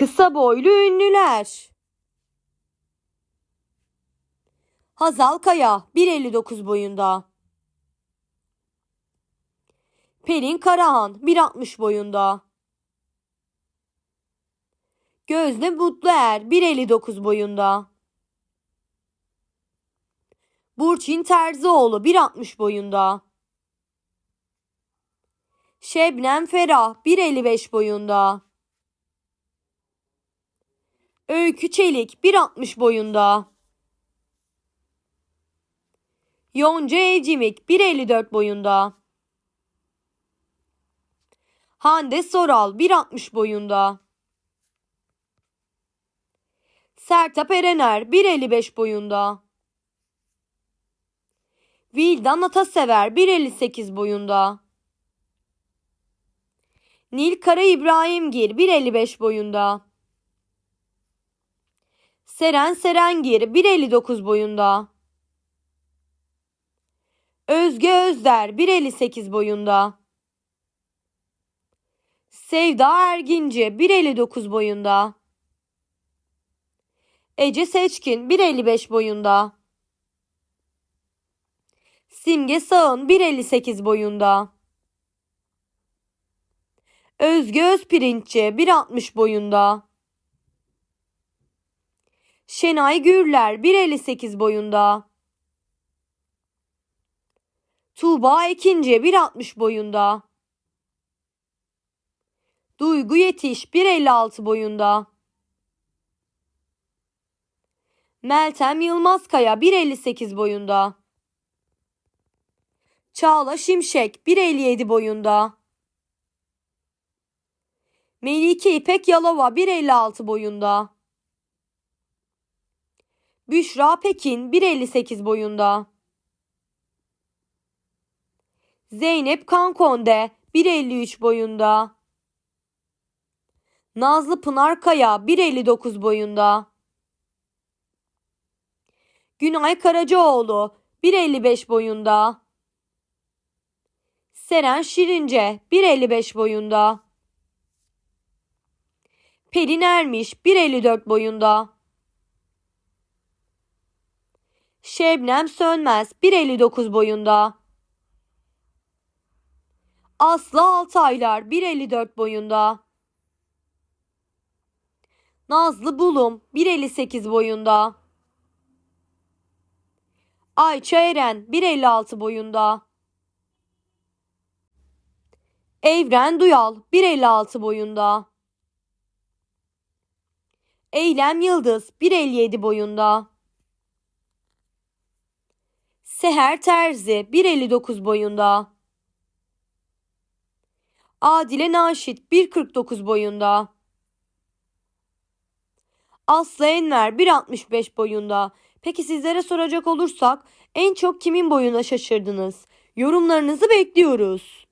Kısa boylu ünlüler. Hazal Kaya 1.59 boyunda. Pelin Karahan 1.60 boyunda. Gözde Mutluer 1.59 boyunda. Burçin Terzioğlu 1.60 boyunda. Şebnem Ferah 1.55 boyunda. Öykü Çelik 1.60 boyunda. Yonca Evcimik 1.54 boyunda. Hande Soral 1.60 boyunda. Sertap Erener 1.55 boyunda. Vildan Atasever 1.58 boyunda. Nil Kara İbrahimgil 1.55 boyunda. Seren Serengir 1.59 boyunda. Özge Özder 1.58 boyunda. Sevda Erginci 1.59 boyunda. Ece Seçkin 1.55 boyunda. Simge Sağın 1.58 boyunda. Özge Özpirinççi 1.60 boyunda. Şenay Gürler 1.58 boyunda. Tuğba Ekinci 1.60 boyunda. Duygu Yetiş 1.56 boyunda. Meltem Yılmazkaya 1.58 boyunda. Çağla Şimşek 1.57 boyunda. Melike İpek Yalova 1.56 boyunda. Büşra Pekin 1.58 boyunda. Zeynep Kankonde 1.53 boyunda. Nazlı Pınar Kaya 1.59 boyunda. Günay Karacaoğlu 1.55 boyunda. Seren Şirince 1.55 boyunda. Pelin Ermiş 1.54 boyunda. Şebnem Sönmez 1.59 boyunda. Aslı Altaylar 1.54 boyunda. Nazlı Bulum 1.58 boyunda. Ayça Eren 1.56 boyunda. Evren Duyal 1.56 boyunda. Eylem Yıldız 1.57 boyunda. Seher Terzi 1.59 boyunda. Adile Naşit 1.49 boyunda. Aslı Enver 1.65 boyunda. Peki sizlere soracak olursak en çok kimin boyuna şaşırdınız? Yorumlarınızı bekliyoruz.